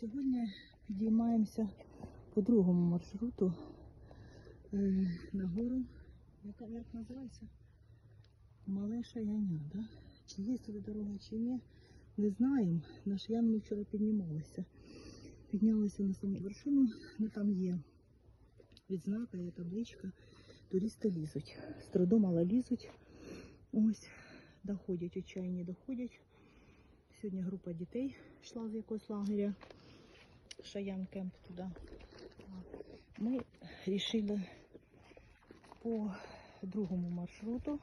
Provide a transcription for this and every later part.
Сьогодні підіймаємося по другому маршруту е, на гору. Яка як називається? Мале Шаяня, да? Чи є туди дорога, чи ні, не знаємо. На Шаян ми вчора піднімалися. Піднялися на саму вершину, ну там є відзнака, є табличка. Туристи лізуть. З трудом, але лізуть. Ось, доходять, отчаянні доходять. Сьогодні група дітей йшла з якогось лагеря. Шаян кемп туди. Ми вирішили по другому маршруту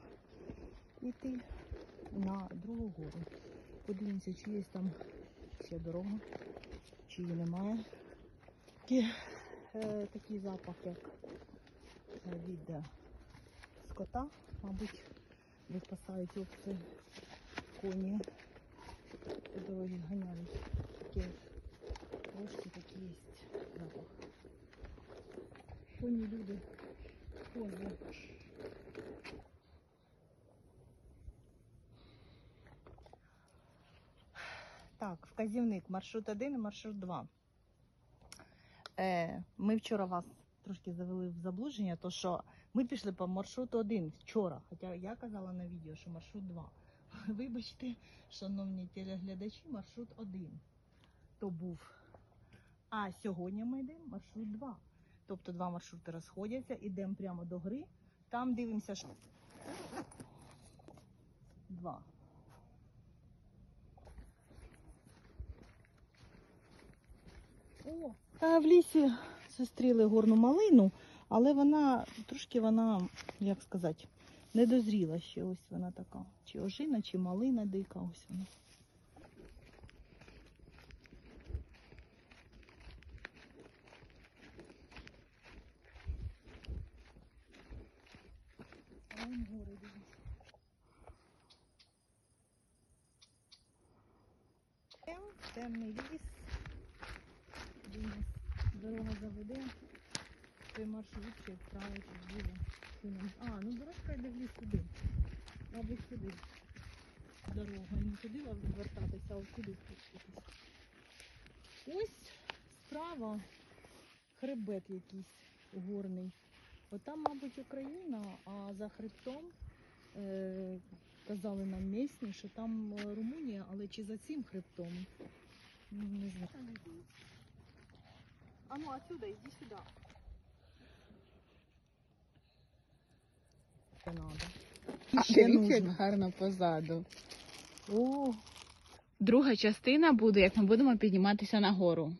йти на другу гору. Подивимося, чи є там ще дорога, чи її немає. Такий, е, такий запах, як е, від е, скота, мабуть, випасають овці, коні по дорозі ганяють. Такі трошки такий є запах. Коні люди, кози. Так, вказівник маршрут 1 і маршрут 2. Е, ми вчора вас трошки завели в заблудження, то що ми пішли по маршруту 1 вчора, хоча я казала на відео, що маршрут 2. Вибачте, шановні телеглядачі, маршрут 1 то був. А сьогодні ми йдемо маршрут 2. Тобто два маршрути розходяться, йдемо прямо до гри. Там дивимося, що. Два. О, та в лісі зустріли горну малину, але вона трошки вона, як сказати, не дозріла ще. Ось вона така. Чи ожина, чи малина дика, ось вона. А дивіться. Тем, темний ліс. Де нас дорога заведе. Той маршрут чи вправо, чи вліво. А, ну дорожка йде в ліс сюди. Мабуть, сюди. Дорога. І не туди вам а от сюди спуститися. Ось справа хребет якийсь горний. Отам, мабуть, Україна, а за хребтом е, казали нам місні, що там е, Румунія, але чи за цим хребтом? Ну, Не знаю. А ну отсюда, иди сюда. Не надо. Ще як нужно. гарно позаду. О, Друга частина буде, як ми будемо підніматися на гору.